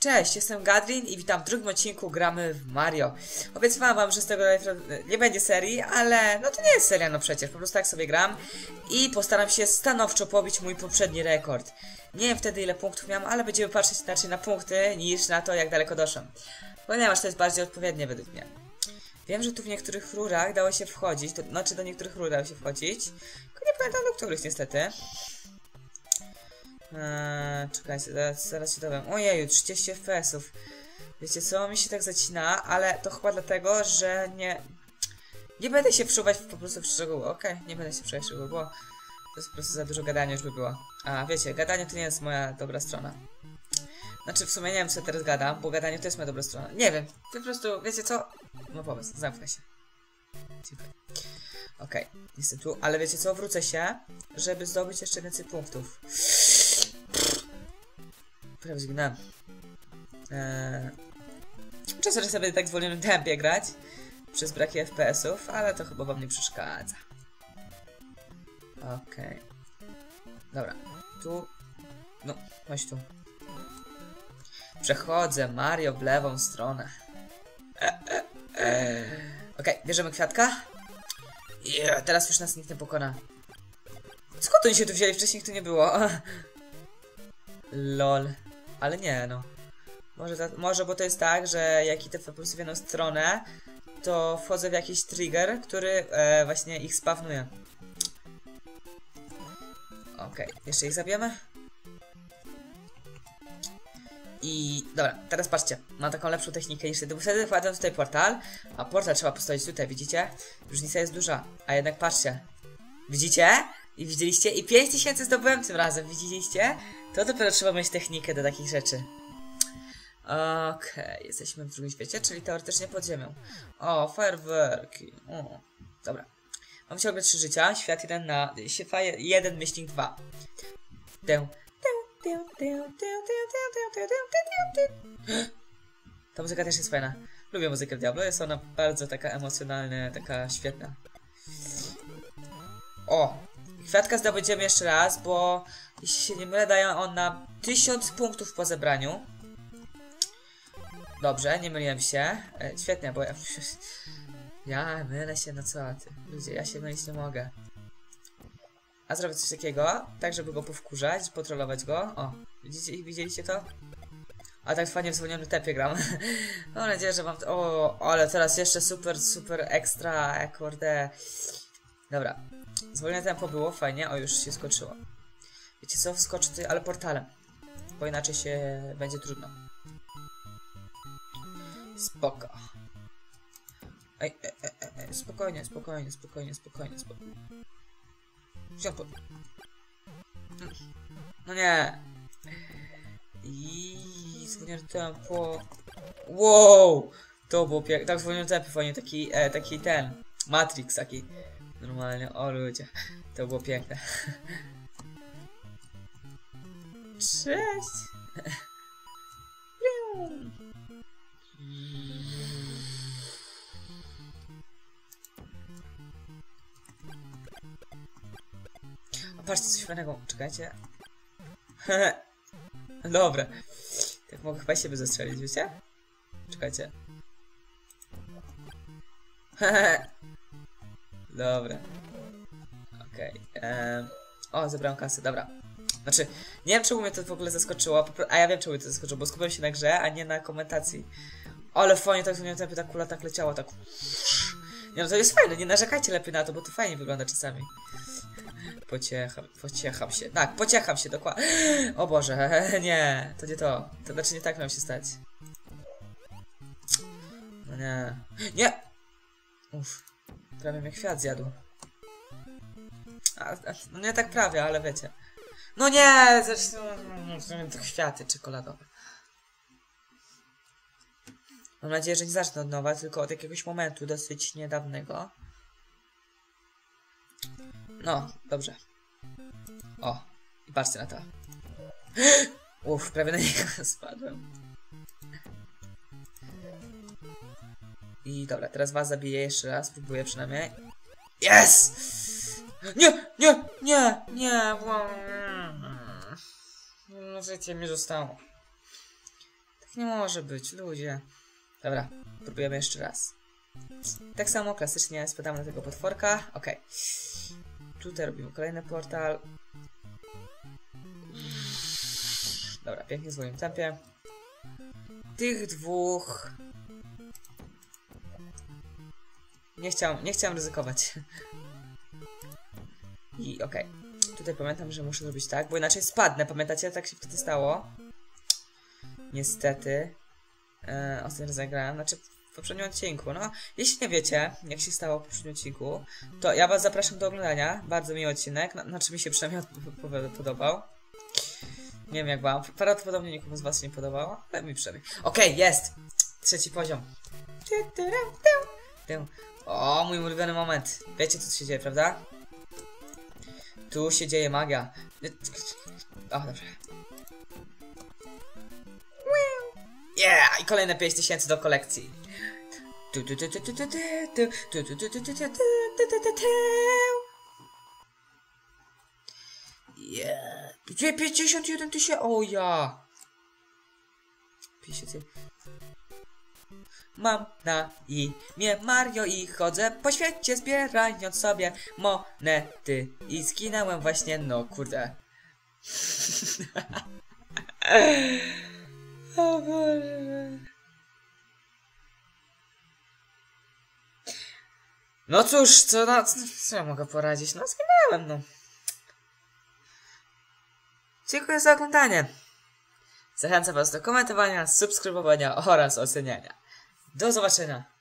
Cześć, jestem Gadrin i witam w drugim odcinku Gramy w Mario. Obiecywałam wam, że z tego nie będzie serii, ale no to nie jest seria, no przecież, po prostu tak sobie gram i postaram się stanowczo pobić mój poprzedni rekord. Nie wiem wtedy ile punktów miałem, ale będziemy patrzeć inaczej na punkty niż na to jak daleko doszłem. Ponieważ to jest bardziej odpowiednie według mnie. Wiem, że tu w niektórych rurach dało się wchodzić, to znaczy do niektórych rur dało się wchodzić, tylko nie pamiętam do których niestety. Eee, czekajcie, zaraz, zaraz się dowiem. Ojeju, 30 FPS-ów. Wiecie co, mi się tak zacina, ale to chyba dlatego, że nie... Nie będę się wczuwać po prostu w szczegóły, okej? Okay? Nie będę się wczuwać w szczegóły, bo to jest po prostu za dużo gadania już by było. A, wiecie, gadanie to nie jest moja dobra strona. Znaczy, w sumie nie wiem, co teraz gadam, bo gadanie to jest moja dobra strona. Nie wiem, po prostu, wiecie co? No powiedz, zamknę się. Dziękuję. Okej, okay, jestem tu, ale wiecie co? Wrócę się, żeby zdobyć jeszcze więcej punktów. Prawie zginąłem. Eee, czasem sobie tak w zwolnionym tempie grać przez braki FPS-ów, ale to chyba wam nie przeszkadza. Okej. Okay. Dobra, tu... No, chodź tu. Przechodzę Mario w lewą stronę. Okej, okay, bierzemy kwiatka. Yeah, teraz już nas nikt nie pokona. Skąd oni się tu wzięli? Wcześniej ich tu nie było. Lol. Ale nie, no. Może, ta, może bo to jest tak, że jak po prostu w jedną stronę, to wchodzę w jakiś trigger, który e, właśnie ich spawnuje. Okej, okay. jeszcze ich zabijemy. I dobra, teraz patrzcie, mam taką lepszą technikę niż wtedy, bo wtedy wkładam tutaj portal, a portal trzeba postawić tutaj, widzicie? Różnica jest duża, a jednak patrzcie. Widzicie? I widzieliście? I 5000 zdobyłem tym razem, widzieliście? To dopiero trzeba mieć technikę do takich rzeczy. Okej, okay, jesteśmy w drugim świecie, czyli teoretycznie pod ziemią. O, fajerwerki. O, dobra. Mam ciągle trzy życia, świat jeden na... Świat jeden myślnik dwa. Tę. Ta muzyka też jest fajna. Lubię muzykę Diablo, jest ona bardzo taka emocjonalna, taka świetna. O! Kwiatka zdobędziemy jeszcze raz, bo jeśli się nie mylę, dają on na 1000 punktów po zebraniu. Dobrze, nie myliłem się. E, świetnie, bo ja... Ja mylę się, no co ty. Ludzie, ja się mylić nie mogę. A zrobię coś takiego, tak żeby go powkurzać, potrolować go. O, widzicie, widzieliście to? A tak fajnie w zwolnionym tempie gram. Mam nadzieję, że mam... O, ale teraz jeszcze super, super ekstra, kurde. Dobra. Zwolnione tempo było, fajnie. O, już się skoczyło. Wiecie co? Wskoczy tutaj, ale portalem. Bo inaczej się będzie trudno. Spoko. Ej, ej, ej, ej, spokojnie, spokojnie, spokojnie, spokojnie, spokojnie. Wziął No nie. I zwolnione tempo. Wow! To było piękne. Tak zwolnione tempo, fajnie. Taki, e, taki ten. Matrix taki. Normalnie, o ludzie. To było piękne. Cześć! O, patrzcie, coś fajnego. Czekajcie. Dobra. Tak mogę chyba siebie zastrzelić, wiecie? Czekajcie. Dobra. Okej. Okay. O, zebrałem kasę, dobra. Znaczy, nie wiem czemu mnie to w ogóle zaskoczyło, a ja wiem czemu mnie to zaskoczyło, bo skupiłem się na grze, a nie na komentacji. Ale fajnie tak nie ta kula tak leciała, tak... Nie no, to jest fajne, nie narzekajcie lepiej na to, bo to fajnie wygląda czasami. Pociecham, pociecham się. Tak, pociecham się, dokładnie. O Boże, nie, to nie to. To znaczy nie tak miał się stać. No nie. Nie! Uff, prawie mnie kwiat zjadł. A, a, no nie tak prawie, ale wiecie. No nie, zresztą to kwiaty czekoladowe. Mam nadzieję, że nie zacznę od nowa, tylko od jakiegoś momentu dosyć niedawnego. No, dobrze. O, i patrzcie na to. Uff, prawie na niego spadłem. I dobra, teraz was zabiję jeszcze raz, spróbuję przynajmniej. Yes! Nie, nie, nie, nie, bo... No, życie mi zostało. nie może być, ludzie. Dobra, próbujemy jeszcze raz. Tak samo klasycznie spadamy na tego potworka. Okej. Tutaj robimy kolejny portal. Dobra, pięknie w swoim tempie. Tych dwóch... Nie chciałem, nie chciałem ryzykować. I okej. Tutaj pamiętam, że muszę zrobić tak, bo inaczej spadnę. Pamiętacie? Tak się wtedy stało. Niestety. E, ostatnio zagrałem, znaczy w poprzednim odcinku. No, jeśli nie wiecie, jak się stało w poprzednim odcinku, to ja was zapraszam do oglądania. Bardzo miły odcinek, znaczy mi się przynajmniej od- po- podobał. Nie wiem jak wam, prawdopodobnie nikomu z was się nie podobało, ale mi przynajmniej. Okej, jest! Trzeci poziom. Tę... O, mój ulubiony moment. Wiecie co się dzieje, prawda? Tu się dzieje magia. O, dobrze. Yeah! I kolejne 5000 do kolekcji. Yeah. Gdzie 51 tysięcy? O ja! 50 Mam na imię Mario i chodzę po świecie zbierając sobie monety i zginąłem właśnie, no kurde. o Boże. No cóż, co, no, co, ja mogę poradzić? No zginąłem, no. Dziękuję za oglądanie. Zachęcam Was do komentowania, subskrybowania oraz oceniania. Do zobaczenia.